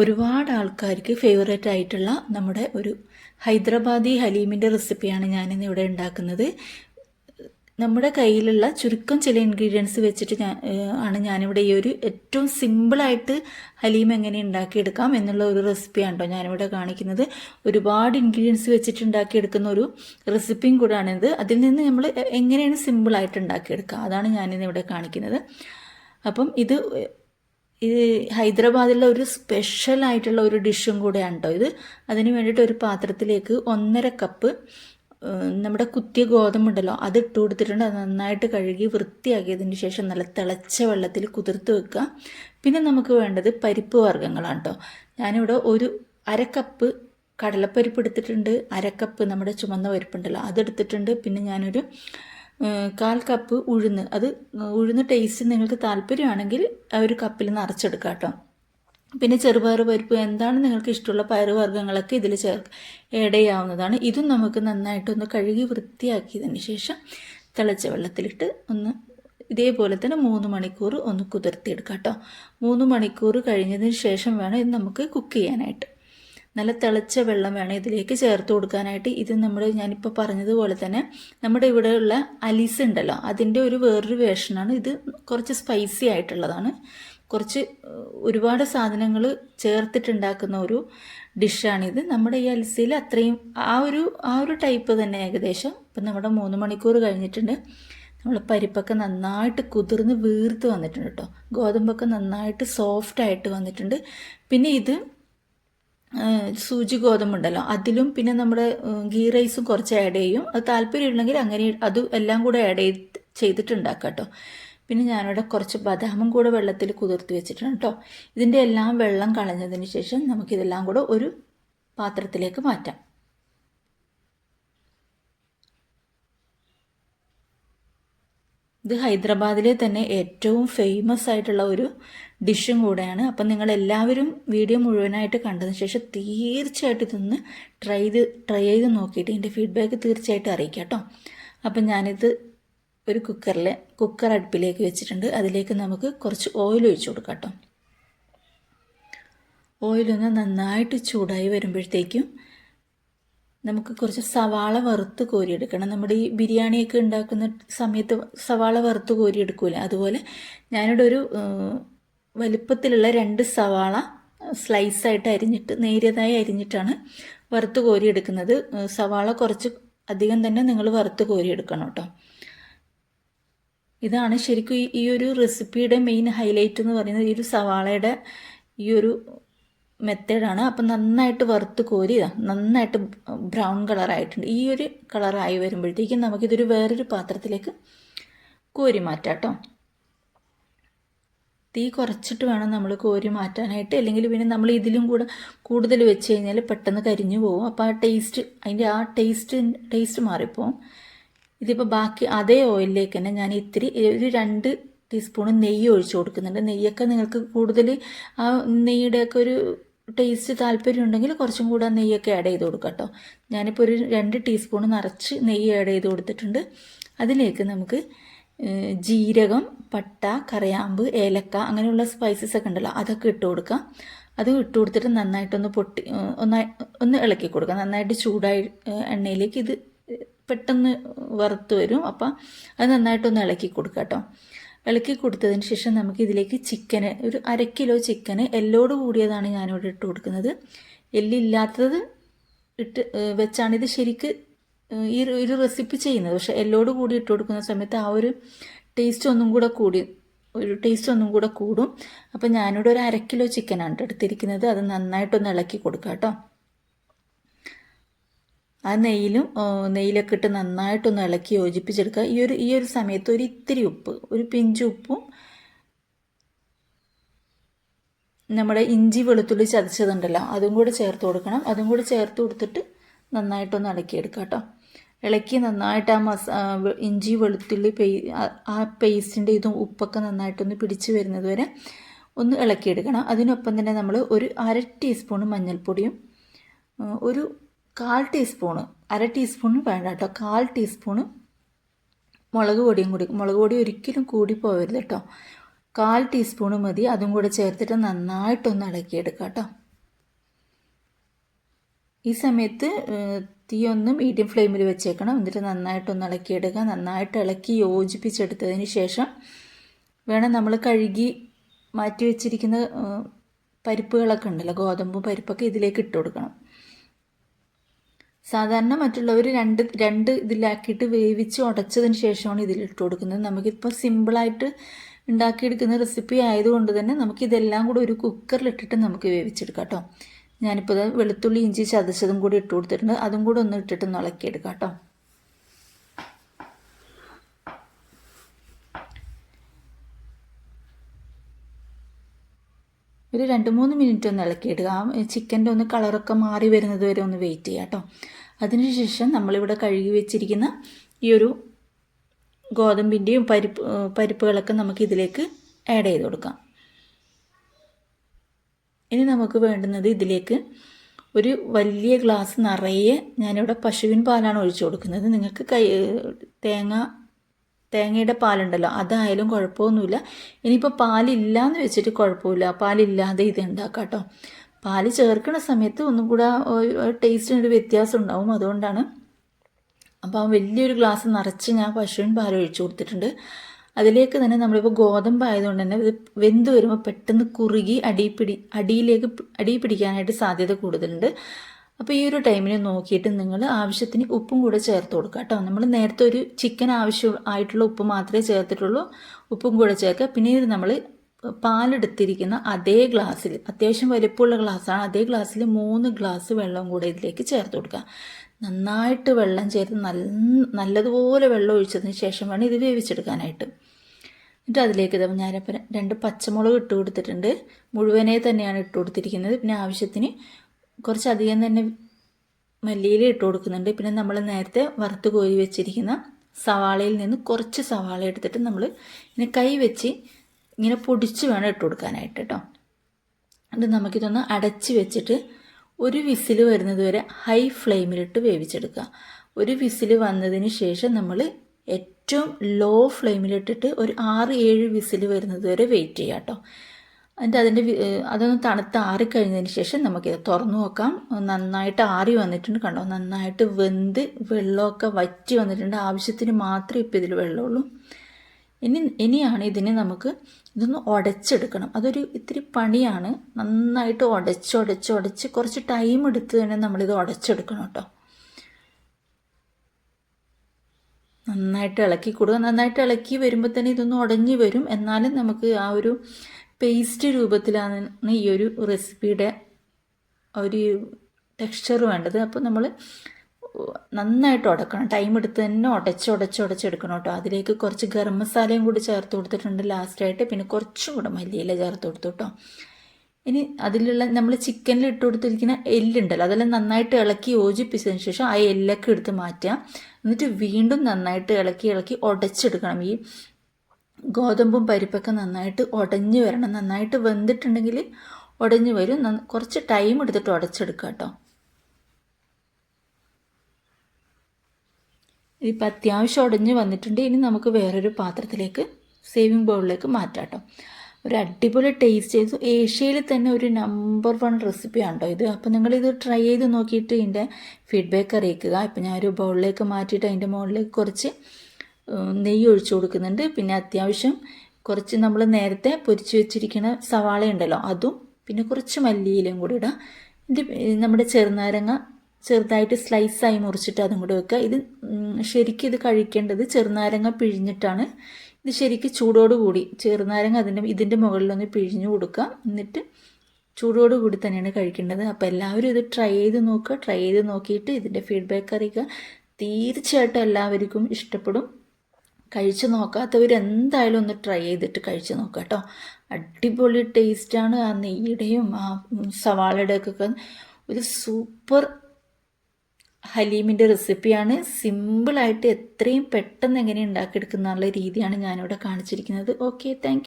ഒരുപാട് ആൾക്കാർക്ക് ഫേവറേറ്റ് ആയിട്ടുള്ള നമ്മുടെ ഒരു ഹൈദരാബാദി ഹലീമിന്റെ റെസിപ്പിയാണ് ഞാനിന്ന് ഇവിടെ ഉണ്ടാക്കുന്നത്. നമ്മുടെ കയ്യിലുള്ള ചുരുക്കം ചില ഇൻഗ്രീഡിയൻസ് വെച്ചിട്ട് ഞാൻ ആണ് ഞാനിവിടെ ഈ ഒരു ഏറ്റവും സിമ്പിളായിട്ട് ഹലീം എങ്ങനെ ഉണ്ടാക്കിയെടുക്കാം എന്നുള്ള ഒരു റെസിപ്പിയാണ് കേട്ടോ ഞാനിവിടെ കാണിക്കുന്നത്. ഒരുപാട് ഇൻഗ്രീഡിയൻസ് വെച്ചിട്ട് ഉണ്ടാക്കിയെടുക്കുന്ന ഒരു റെസിപ്പിയും കൂടാണിത് അതിൽ നിന്ന് നമ്മൾ എങ്ങനെയാണ് സിമ്പിളായിട്ട് ഉണ്ടാക്കിയെടുക്കുക? അതാണ് ഞാനിന്ന് ഇവിടെ കാണിക്കുന്നത്. അപ്പം ഇത് ഇത് ഹൈദരാബാദിലെ ഒരു സ്പെഷ്യൽ ആയിട്ടുള്ള ഒരു ഡിഷും കൂടെയാണ് കേട്ടോ ഇത്. അതിന് വേണ്ടിയിട്ട് ഒരു പാത്രത്തിലേക്ക് ഒന്നര കപ്പ് നമ്മുടെ കുത്തിയ ഗോതമ്പുണ്ടല്ലോ അത് ഇട്ട് കൊടുത്തിട്ടുണ്ട്. അത് നന്നായിട്ട് കഴുകി വൃത്തിയാക്കിയതിന് ശേഷം നല്ല തിളച്ച വെള്ളത്തിൽ കുതിർത്ത് വെക്കുക. പിന്നെ നമുക്ക് വേണ്ടത് പരിപ്പ് വർഗങ്ങളാണ് കേട്ടോ ഞാനിവിടെ ഒരു അര കപ്പ് കടലപ്പരിപ്പ് എടുത്തിട്ടുണ്ട്. അര കപ്പ് നമ്മുടെ ചുമന്ന പരിപ്പുണ്ടല്ലോ അതെടുത്തിട്ടുണ്ട് പിന്നെ ഞാനൊരു കാൽ കപ്പ് ഉഴുന്ന്. അത് ഉഴുന്ന് ടേസ്റ്റ് നിങ്ങൾക്ക് താല്പര്യമാണെങ്കിൽ ഒരു കപ്പിൽ നിറച്ചെടുക്കുക കേട്ടോ പിന്നെ ചെറുപയർ പരിപ്പ് എന്താണ് നിങ്ങൾക്ക് ഇഷ്ടമുള്ള പയർ വർഗങ്ങളൊക്കെ ഇതിൽ ചേർ ആഡ് ചെയ്യാവുന്നതാണ് ഇതും നമുക്ക് നന്നായിട്ടൊന്ന് കഴുകി വൃത്തിയാക്കിയതിന് ശേഷം തിളച്ച വെള്ളത്തിലിട്ട് ഒന്ന് ഇതേപോലെ തന്നെ മൂന്ന് മണിക്കൂർ ഒന്ന് കുതിർത്തിയെടുക്കാം കേട്ടോ മൂന്ന് മണിക്കൂർ കഴിഞ്ഞതിന് ശേഷം വേണം ഇത് നമുക്ക് കുക്ക് ചെയ്യാനായിട്ട്. നല്ല തിളച്ച വെള്ളം വേണം ഇതിലേക്ക് ചേർത്ത് കൊടുക്കാനായിട്ട്. ഇത് നമ്മൾ ഞാനിപ്പോൾ പറഞ്ഞതുപോലെ തന്നെ നമ്മുടെ ഇവിടെയുള്ള അലീസ് ഉണ്ടല്ലോ അതിന്റെ ഒരു വേറൊരു വേഷനാണ് ഇത് കുറച്ച് സ്പൈസി ആയിട്ടുള്ളതാണ്. കുറച്ച് ഒരുപാട് സാധനങ്ങൾ ചേർത്തിട്ടുണ്ടാക്കുന്ന ഒരു ഡിഷാണിത് നമ്മുടെ ഈ അൽസയിൽ അത്രയും ആ ഒരു ആ ഒരു ടൈപ്പ് തന്നെ ഏകദേശം. ഇപ്പം നമ്മുടെ മൂന്ന് മണിക്കൂർ കഴിഞ്ഞിട്ടുണ്ട്. നമ്മൾ പരിപ്പൊക്കെ നന്നായിട്ട് കുതിർന്ന് വീർത്ത് വന്നിട്ടുണ്ട് കേട്ടോ. ഗോതമ്പൊക്കെ നന്നായിട്ട് സോഫ്റ്റ് ആയിട്ട് വന്നിട്ടുണ്ട്. പിന്നെ ഇത് സൂചി ഗോതമ്പുണ്ടല്ലോ. അതിലും പിന്നെ നമ്മുടെ ഗീ റൈസും കുറച്ച് ആഡ് ചെയ്യും. അത് താല്പര്യമുണ്ടെങ്കിൽ അങ്ങനെ അത് എല്ലാം കൂടെ ആഡ് ചെയ്ത് ചെയ്തിട്ടുണ്ടാക്കാം കേട്ടോ പിന്നെ ഞാനിവിടെ കുറച്ച് ബദാമും കൂടെ വെള്ളത്തിൽ കുതിർത്തി വെച്ചിട്ടുണ്ട് കേട്ടോ ഇതിന്റെ എല്ലാം വെള്ളം കളഞ്ഞതിന് ശേഷം നമുക്കിതെല്ലാം കൂടെ ഒരു പാത്രത്തിലേക്ക് മാറ്റാം. ഇത് ഹൈദരാബാദിലെ തന്നെ ഏറ്റവും ഫേമസ് ആയിട്ടുള്ള ഒരു ഡിഷും കൂടെയാണ്. അപ്പം നിങ്ങൾ എല്ലാവരും വീഡിയോ മുഴുവനായിട്ട് കണ്ടതിന് ശേഷം തീർച്ചയായിട്ടും ഇതൊന്ന് ട്രൈ ചെയ്ത് ട്രൈ ചെയ്ത് നോക്കിയിട്ട് എന്റെ ഫീഡ്ബാക്ക് തീർച്ചയായിട്ടും അറിയിക്കാം കേട്ടോ. അപ്പം ഞാനിത് ഒരു കുക്കറിൽ കുക്കർ അടുപ്പിലേക്ക് വെച്ചിട്ടുണ്ട്. അതിലേക്ക് നമുക്ക് കുറച്ച് ഓയിൽ ഒഴിച്ചു കൊടുക്കാം കേട്ടോ. ഓയിലൊന്ന് നന്നായിട്ട് ചൂടായി വരുമ്പോഴത്തേക്കും നമുക്ക് കുറച്ച് സവാള വറുത്ത് കോരിയെടുക്കണം. നമ്മുടെ ഈ ബിരിയാണിയൊക്കെ ഉണ്ടാക്കുന്ന സമയത്ത് സവാള വറുത്ത് കോരിയെടുക്കൂല അതുപോലെ ഞാനിവിടെ ഒരു വലുപ്പത്തിലുള്ള രണ്ട് സവാള സ്ലൈസായിട്ട് അരിഞ്ഞിട്ട് നേരിയതായി അരിഞ്ഞിട്ടാണ് വറുത്ത് കോരിയെടുക്കുന്നത്. സവാള കുറച്ച് അധികം തന്നെ നിങ്ങൾ വറുത്ത് കോരിയെടുക്കണം കേട്ടോ. ഇതാണ് ശരിക്കും ഈ ഒരു റെസിപ്പിയുടെ മെയിൻ ഹൈലൈറ്റ് എന്ന് പറയുന്നത് ഈ ഒരു സവാളയുടെ ഈ ഒരു മെത്തേഡാണ് അപ്പം നന്നായിട്ട് വറുത്ത് കോരി നന്നായിട്ട് ബ്രൗൺ കളറായിട്ടുണ്ട് ഈ ഒരു കളറായി വരുമ്പോഴത്തേക്കും നമുക്കിതൊരു വേറൊരു പാത്രത്തിലേക്ക് കോരി മാറ്റാം കേട്ടോ തീ കുറച്ചിട്ട് വേണം നമ്മൾ കോരി മാറ്റാനായിട്ട്. അല്ലെങ്കിൽ പിന്നെ നമ്മൾ ഇതിലും കൂടെ കൂടുതൽ വെച്ച് കഴിഞ്ഞാൽ പെട്ടെന്ന് കരിഞ്ഞു പോകും. അപ്പോൾ ആ ടേസ്റ്റ് അതിന്റെ ആ ടേസ്റ്റ് ടേസ്റ്റ് മാറിപ്പോവും. ഇതിപ്പോൾ ബാക്കി അതേ ഓയിലിലേക്ക് തന്നെ ഞാൻ ഇത്തിരി ഒരു രണ്ട് ടീസ്പൂൺ നെയ്യ് ഒഴിച്ചു കൊടുക്കുന്നുണ്ട്. നെയ്യൊക്കെ നിങ്ങൾക്ക് കൂടുതൽ ആ നെയ്യുടെയൊക്കെ ഒരു ടേസ്റ്റ് താല്പര്യം ഉണ്ടെങ്കിൽ കുറച്ചും കൂടെ നെയ്യൊക്കെ ആഡ് ചെയ്ത് കൊടുക്കാം കേട്ടോ. ഞാനിപ്പോൾ ഒരു രണ്ട് ടീസ്പൂൺ നിറച്ച് നെയ്യ് ആഡ് ചെയ്ത് കൊടുത്തിട്ടുണ്ട്. അതിലേക്ക് നമുക്ക് ജീരകം പട്ട കറിയാമ്പ് ഏലക്ക അങ്ങനെയുള്ള സ്പൈസസ് ഒക്കെ ഉണ്ടല്ലോ അതൊക്കെ ഇട്ട് കൊടുക്കാം. അത് ഇട്ട് കൊടുത്തിട്ട് നന്നായിട്ടൊന്ന് പൊട്ടി ഒന്ന് ഒന്ന് ഇളക്കി കൊടുക്കുക നന്നായിട്ട് ചൂടായി എണ്ണയിലേക്ക് ഇത് പെട്ടെന്ന് വറുത്ത് വരും. അപ്പം അത് നന്നായിട്ടൊന്ന് ഇളക്കി കൊടുക്കുക കേട്ടോ. ഇളക്കി കൊടുത്തതിന് ശേഷം നമുക്ക് ഇതിലേക്ക് ചിക്കന് ഒരു അര കിലോ ചിക്കന് എല്ലോട് കൂടിയതാണ് ഞാനിവിടെ ഇട്ട് കൊടുക്കുന്നത്. എല്ലില്ലാത്തത് ഇട്ട് വെച്ചാണ് ഇത് ശരിക്ക് ഈ ഒരു- റെസിപ്പി ചെയ്യുന്നത്. പക്ഷെ എല്ലോട് കൂടി ഇട്ട് കൊടുക്കുന്ന സമയത്ത് ആ ഒരു ടേസ്റ്റ് ഒന്നും കൂടെ കൂടി ഒരു ടേസ്റ്റ് ഒന്നും കൂടെ കൂടും. അപ്പം ഞാനിവിടെ ഒരു അര കിലോ ചിക്കനാണ് എടുത്തിരിക്കുന്നത്. അത് നന്നായിട്ടൊന്ന് ഇളക്കി കൊടുക്കാം കേട്ടോ ആ നെയ്യിലും നെയ്യിലൊക്കെ ഇട്ട് നന്നായിട്ടൊന്ന് ഇളക്കി യോജിപ്പിച്ചെടുക്കുക. ഈ ഒരു ഈ ഒരു സമയത്ത് ഒരു ഇത്തിരി ഉപ്പ് ഒരു പിഞ്ച് ഉപ്പും നമ്മുടെ ഇഞ്ചി വെളുത്തുള്ളി ചതച്ചതുണ്ടല്ലോ അതും കൂടെ ചേർത്ത് കൊടുക്കണം. അതും കൂടെ ചേർത്ത് കൊടുത്തിട്ട് നന്നായിട്ടൊന്ന് ഇളക്കിയെടുക്കുക കേട്ടോ. ഇളക്കി നന്നായിട്ട് ആ മസ ഇഞ്ചി വെളുത്തുള്ളി ആ- ആ പേസ്റ്റിന്റെ ഇതും ഉപ്പൊക്കെ നന്നായിട്ടൊന്ന് പിടിച്ച് വരുന്നത് വരെ ഒന്ന് ഇളക്കിയെടുക്കണം. അതിനൊപ്പം തന്നെ നമ്മൾ ഒരു അര ടീസ്പൂൺ മഞ്ഞൾപ്പൊടിയും ഒരു കാൽ ടീസ്പൂണ് അര ടീസ്പൂണ് വേണ്ട കേട്ടോ. കാൽ ടീസ്പൂണ് മുളക് പൊടിയും കൂടി. മുളക് പൊടി ഒരിക്കലും കൂടി പോകരുത് കേട്ടോ. കാൽ ടീസ്പൂണ് മതി. അതും കൂടെ ചേർത്തിട്ട് നന്നായിട്ടൊന്ന് ഇളക്കിയെടുക്കാം കേട്ടോ. ഈ സമയത്ത് തീയൊന്നും മീഡിയം ഫ്ലെയിമിൽ വെച്ചേക്കണം. എന്നിട്ട് നന്നായിട്ടൊന്ന് ഇളക്കിയെടുക്കുക നന്നായിട്ട് ഇളക്കി യോജിപ്പിച്ചെടുത്തതിന് ശേഷം വേണം നമ്മൾ കഴുകി മാറ്റി വെച്ചിരിക്കുന്ന പരിപ്പുകളൊക്കെ ഉണ്ടല്ലോ. ഗോതമ്പും പരിപ്പൊക്കെ ഇതിലേക്ക് ഇട്ട് കൊടുക്കണം. സാധാരണ മറ്റുള്ളവർ രണ്ട് രണ്ട് ഇതിലാക്കിയിട്ട് വേവിച്ച് ഉടച്ചതിന് ശേഷമാണ് ഇതിൽ ഇട്ട് കൊടുക്കുന്നത്. നമുക്കിപ്പോൾ സിമ്പിളായിട്ട് ഉണ്ടാക്കിയെടുക്കുന്ന റെസിപ്പി ആയതുകൊണ്ട് തന്നെ നമുക്കിതെല്ലാം കൂടെ ഒരു കുക്കറിലിട്ടിട്ട് നമുക്ക് വേവിച്ചെടുക്കാം കേട്ടോ. ഞാനിപ്പോൾ വെളുത്തുള്ളി ഇഞ്ചി ചതച്ചതും കൂടി ഇട്ട് കൊടുത്തിട്ടുണ്ട്. അതും കൂടെ ഒന്ന് ഇട്ടിട്ട് ഒന്ന് ഇളക്കിയെടുക്കാം കേട്ടോ. ഒരു രണ്ട് മൂന്ന് മിനിറ്റ് ഒന്ന് ഇളക്കിയിടുക. ആ ചിക്കന്റെ ഒന്ന് കളറൊക്കെ മാറി വരുന്നത് വരെ ഒന്ന് വെയിറ്റ് ചെയ്യുക കേട്ടോ അതിനുശേഷം നമ്മളിവിടെ കഴുകി വെച്ചിരിക്കുന്ന ഈ ഒരു ഗോതമ്പിന്റെയും പരിപ്പ് പരിപ്പുകളൊക്കെ നമുക്ക് ഇതിലേക്ക് ആഡ് ചെയ്ത് കൊടുക്കാം. ഇനി നമുക്ക് വേണ്ടുന്നത് ഇതിലേക്ക് ഒരു വലിയ ഗ്ലാസ് നിറയെ ഞാനിവിടെ പശുവിൻ പാലാണ് ഒഴിച്ചു കൊടുക്കുന്നത്. നിങ്ങൾക്ക് കൈ തേങ്ങ തേങ്ങയുടെ പാലുണ്ടല്ലോ അതായാലും കുഴപ്പമൊന്നുമില്ല. ഇനിയിപ്പോൾ പാലില്ല എന്ന് വെച്ചിട്ട് കുഴപ്പമില്ല. പാലില്ലാതെ ഇത് ഉണ്ടാക്കാം കേട്ടോ. പാൽ ചേർക്കുന്ന സമയത്ത് ഒന്നും കൂടെ ടേസ്റ്റിനൊരു വ്യത്യാസം ഉണ്ടാവും. അതുകൊണ്ടാണ് അപ്പോൾ വലിയൊരു ഗ്ലാസ് നിറച്ച് ഞാൻ പശുവിൻ പാൽ ഒഴിച്ചു കൊടുത്തിട്ടുണ്ട്. അതിലേക്ക് തന്നെ നമ്മളിപ്പോൾ ഗോതമ്പ് ആയതുകൊണ്ട് തന്നെ ഇത് വെന്ത് വരുമ്പോൾ പെട്ടെന്ന് കുറുകി അടി പിടി അടിയിലേക്ക് അടി പിടിക്കാനായിട്ട് സാധ്യത കൂടുതലുണ്ട്. അപ്പോൾ ഈ ഒരു ടൈമിന് നോക്കിയിട്ട് നിങ്ങൾ ആവശ്യത്തിന് ഉപ്പും കൂടെ ചേർത്ത് കൊടുക്കുക കേട്ടോ. നമ്മൾ നേരത്തെ ഒരു ചിക്കൻ ആവശ്യം ആയിട്ടുള്ള ഉപ്പ് മാത്രമേ ചേർത്തിട്ടുള്ളൂ. ഉപ്പും കൂടെ ചേർക്കുക. പിന്നീട് നമ്മൾ പാലെടുത്തിരിക്കുന്ന അതേ ഗ്ലാസ്സിൽ അത്യാവശ്യം വലിപ്പമുള്ള ഗ്ലാസ്സാണ് അതേ ഗ്ലാസ്സിൽ മൂന്ന് ഗ്ലാസ് വെള്ളം കൂടെ ഇതിലേക്ക് ചേർത്ത് കൊടുക്കുക. നന്നായിട്ട് വെള്ളം ചേർത്ത് നല്ല നല്ലതുപോലെ വെള്ളം ഒഴിച്ചതിന് ശേഷം വേണം ഇത് വേവിച്ചെടുക്കാനായിട്ട്. എന്നിട്ട് അതിലേക്ക് ഇതാവും രണ്ട് പച്ചമുളക് ഇട്ട് കൊടുത്തിട്ടുണ്ട്. മുഴുവനെ തന്നെയാണ് ഇട്ട് കൊടുത്തിരിക്കുന്നത്. പിന്നെ ആവശ്യത്തിന് കുറച്ചധികം തന്നെ മല്ലിയില ഇട്ട് കൊടുക്കുന്നുണ്ട്. പിന്നെ നമ്മൾ നേരത്തെ വറുത്ത് കോരി വെച്ചിരിക്കുന്ന സവാളയിൽ നിന്ന് കുറച്ച് സവാള എടുത്തിട്ട് നമ്മൾ ഇങ്ങനെ കൈ വെച്ച് ഇങ്ങനെ പൊടിച്ച് വേണം ഇട്ട് കൊടുക്കാനായിട്ട് കേട്ടോ. അത് നമുക്കിതൊന്ന് അടച്ച് വെച്ചിട്ട് ഒരു വിസിൽ വരുന്നത് വരെ ഹൈ ഫ്ലെയിമിലിട്ട് വേവിച്ചെടുക്കുക. ഒരു വിസിൽ വന്നതിന് ശേഷം നമ്മൾ ഏറ്റവും ലോ ഫ്ലെയിമിലിട്ടിട്ട് ഒരു ആറ് ഏഴ് വിസിൽ വരുന്നത് വരെ വെയിറ്റ് ചെയ്യുക കേട്ടോ. എന്നിട്ട് അതിന്റെ അതൊന്ന് തണുത്ത് ആറിക്കഴിഞ്ഞതിന് ശേഷം നമുക്കിത് തുറന്നു നോക്കാം. നന്നായിട്ട് ആറി വന്നിട്ടുണ്ട് കണ്ടോ? നന്നായിട്ട് വെന്ത് വെള്ളമൊക്കെ വറ്റി വന്നിട്ടുണ്ട്. ആവശ്യത്തിന് മാത്രമേ ഇപ്പോൾ ഇതിൽ വെള്ളമുള്ളൂ. ഇനി ഇനിയാണ് ഇതിനെ നമുക്ക് ഇതൊന്ന് ഉടച്ചെടുക്കണം. അതൊരു ഇത്തിരി പണിയാണ്. നന്നായിട്ട് ഉടച്ച് ഉടച്ച് ഉടച്ച് കുറച്ച് ടൈം എടുത്ത് തന്നെ നമ്മളിത് ഉടച്ചെടുക്കണം കേട്ടോ. നന്നായിട്ട് ഇളക്കി കൊടുക്കുക. നന്നായിട്ട് ഇളക്കി വരുമ്പോൾ തന്നെ ഇതൊന്ന് ഉടഞ്ഞു വരും. എന്നാലും നമുക്ക് ആ ഒരു പേസ്റ്റ് രൂപത്തിലാണ് ഈ ഒരു റെസിപ്പിയുടെ ഒരു ടെക്സ്ചർ വേണ്ടത്. അപ്പോൾ നമ്മൾ നന്നായിട്ട് ഉടക്കണം. ടൈം എടുത്ത് തന്നെ ഉടച്ച് ഉടച്ച് ഉടച്ചെടുക്കണം കേട്ടോ. അതിലേക്ക് കുറച്ച് ഗരം മസാലയും കൂടി ചേർത്ത് കൊടുത്തിട്ടുണ്ട് ലാസ്റ്റായിട്ട് പിന്നെ കുറച്ചും കൂടെ മല്ലിയില ചേർത്ത് കൊടുത്തു കേട്ടോ. ഇനി അതിലുള്ള നമ്മൾ ചിക്കനിൽ ഇട്ട് കൊടുത്തിരിക്കുന്ന എല്ലുണ്ടല്ലോ അതെല്ലാം നന്നായിട്ട് ഇളക്കി യോജിപ്പിച്ചതിന് ശേഷം ആ എല്ലൊക്കെ എടുത്ത് മാറ്റുക. എന്നിട്ട് വീണ്ടും നന്നായിട്ട് ഇളക്കി ഇളക്കി ഉടച്ചെടുക്കണം. ഈ ഗോതമ്പും പരിപ്പൊക്കെ നന്നായിട്ട് ഉടഞ്ഞു വരണം. നന്നായിട്ട് വെന്തിട്ടുണ്ടെങ്കിൽ ഉടഞ്ഞു വരും. കുറച്ച് ടൈം എടുത്തിട്ട് ഉടച്ചെടുക്കുക കേട്ടോ. ഇപ്പം അത്യാവശ്യം ഉടഞ്ഞ് വന്നിട്ടുണ്ട്. ഇനി നമുക്ക് വേറൊരു പാത്രത്തിലേക്ക് സേവിങ് ബൗളിലേക്ക് മാറ്റാം കേട്ടോ. ഒരു അടിപൊളി ടേസ്റ്റ് ചെയ്തു. ഏഷ്യയിൽ തന്നെ ഒരു നമ്പർ വൺ റെസിപ്പിയാണ് കേട്ടോ ഇത്. അപ്പോൾ നിങ്ങളിത് ട്രൈ ചെയ്ത് നോക്കിയിട്ട് ഇതിന്റെ ഫീഡ്ബാക്ക് അറിയിക്കുക. ഇപ്പം ഞാനൊരു ബൗളിലേക്ക് മാറ്റിയിട്ട് അതിന്റെ മുകളിലേക്ക് കുറച്ച് നെയ്യ് ഒഴിച്ചു കൊടുക്കുന്നുണ്ട്. പിന്നെ അത്യാവശ്യം കുറച്ച് നമ്മൾ നേരത്തെ പൊരിച്ച് വെച്ചിരിക്കുന്ന സവാള ഉണ്ടല്ലോ അതും പിന്നെ കുറച്ച് മല്ലിയിലും കൂടി ഇടാം. ഇത് നമ്മുടെ ചെറുനാരങ്ങ ചെറുതായിട്ട് സ്ലൈസായി മുറിച്ചിട്ട് അതും കൂടി വെക്കുക. ഇത് ശരിക്കും ഇത് കഴിക്കേണ്ടത് ചെറുനാരങ്ങ പിഴിഞ്ഞിട്ടാണ്. ഇത് ശരിക്കും ചൂടോട് കൂടി ചെറുനാരങ്ങ അതിന്റെ ഇതിന്റെ മുകളിലൊന്ന് പിഴിഞ്ഞു കൊടുക്കുക. എന്നിട്ട് ചൂടോട് കൂടി തന്നെയാണ് കഴിക്കേണ്ടത്. അപ്പോൾ എല്ലാവരും ഇത് ട്രൈ ചെയ്ത് നോക്കുക. ട്രൈ ചെയ്ത് നോക്കിയിട്ട് ഇതിന്റെ ഫീഡ്ബാക്ക് അറിയിക്കുക. തീർച്ചയായിട്ടും എല്ലാവർക്കും ഇഷ്ടപ്പെടും. കഴിച്ചു നോക്കാത്തവർ എന്തായാലും ഒന്ന് ട്രൈ ചെയ്തിട്ട് കഴിച്ചു നോക്കുക കേട്ടോ. അടിപൊളി ടേസ്റ്റാണ് ആ നെയ്യുടെയും ആ ഉം, സവാളയുടെ ഒക്കെ ഒരു സൂപ്പർ ഹലീമിന്റെ റെസിപ്പിയാണ് സിമ്പിളായിട്ട് എത്രയും പെട്ടെന്ന് എങ്ങനെ ഉണ്ടാക്കിയെടുക്കുന്ന രീതിയാണ് ഞാനിവിടെ കാണിച്ചിരിക്കുന്നത്. Okay thank